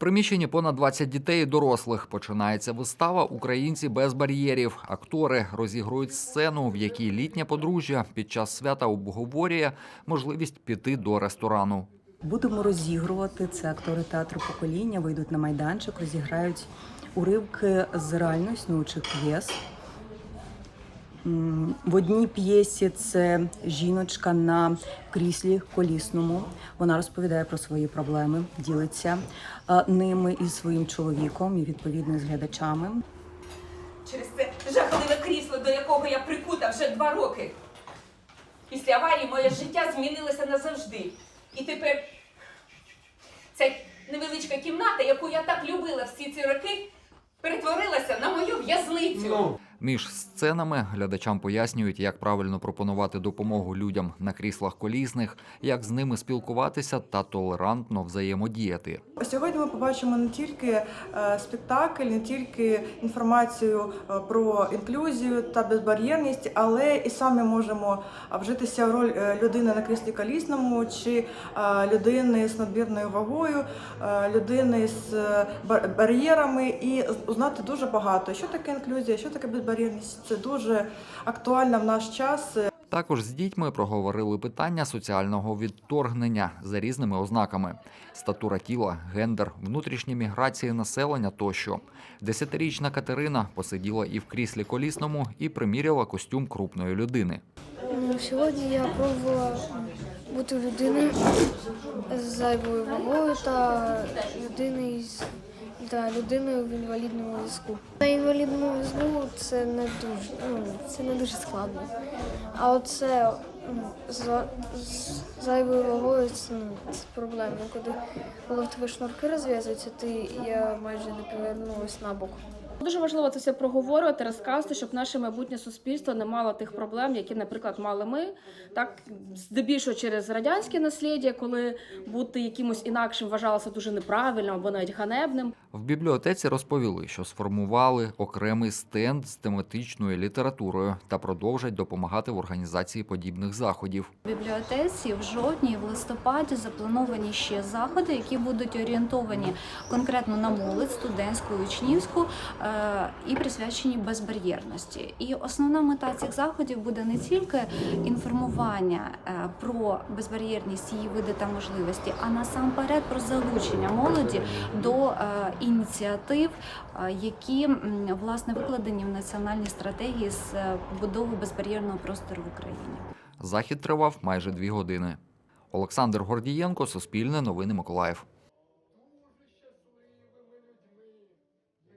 приміщенні понад 20 дітей і дорослих. Починається вистава Українці без бар'єрів. Актори розігрують сцену, в якій літнє подружжя під час свята обговорює можливість піти до ресторану. Будемо розігрувати це актори театру покоління. Вийдуть на майданчик, розіграють уривки з реально існуючих п'єс. В одній п'єсі це жіночка на кріслі колісному. Вона розповідає про свої проблеми, ділиться е, ними із своїм чоловіком і відповідно з глядачами. Через це жахливе крісло, до якого я прикута вже два роки. Після аварії моє життя змінилося назавжди. І тепер ця невеличка кімната, яку я так любила всі ці роки, перетворилася на мою в'язницю. Між сценами глядачам пояснюють, як правильно пропонувати допомогу людям на кріслах колісних, як з ними спілкуватися та толерантно взаємодіяти. Сьогодні ми побачимо не тільки е, спектакль, не тільки інформацію е, про інклюзію та безбар'єрність, але і самі можемо вжитися в роль е, людини на кріслі колісному чи людини з надмірною вагою, людини з бар- бар'єрами і узнати дуже багато. Що таке інклюзія, що таке безбар'єрність. Це дуже актуально в наш час. Також з дітьми проговорили питання соціального відторгнення за різними ознаками: статура тіла, гендер, внутрішні міграції населення тощо. Десятирічна Катерина посиділа і в кріслі колісному, і приміряла костюм крупної людини. Сьогодні я пробувала бути людиною з зайвою вагою та людиною з та людиною в інвалідному візку. На інвалідному візку це не дуже ну, це не дуже складно. А оце за, з зайвою вагою це, ну, це проблема. Коли, коли в тебе шнурки розв'язуються, ти я майже не повернулась на бок. Дуже важливо це все проговорювати, розказувати, щоб наше майбутнє суспільство не мало тих проблем, які, наприклад, мали ми. Так здебільшого через радянське наслідя, коли бути якимось інакшим вважалося дуже неправильним або навіть ганебним. В бібліотеці розповіли, що сформували окремий стенд з тематичною літературою та продовжать допомагати в організації подібних заходів. В бібліотеці в жовтні і в листопаді заплановані ще заходи, які будуть орієнтовані конкретно на молодь, студентську учнівську е, і присвячені безбар'єрності. І основна мета цих заходів буде не тільки інформування е, про безбар'єрність, її види та можливості, а насамперед про залучення молоді до е, ініціатив, е, які власне викладені в національній стратегії з е, побудови безбар'єрного простору в Україні. Захід тривав майже дві години. Олександр Гордієнко, Суспільне новини Миколаїв.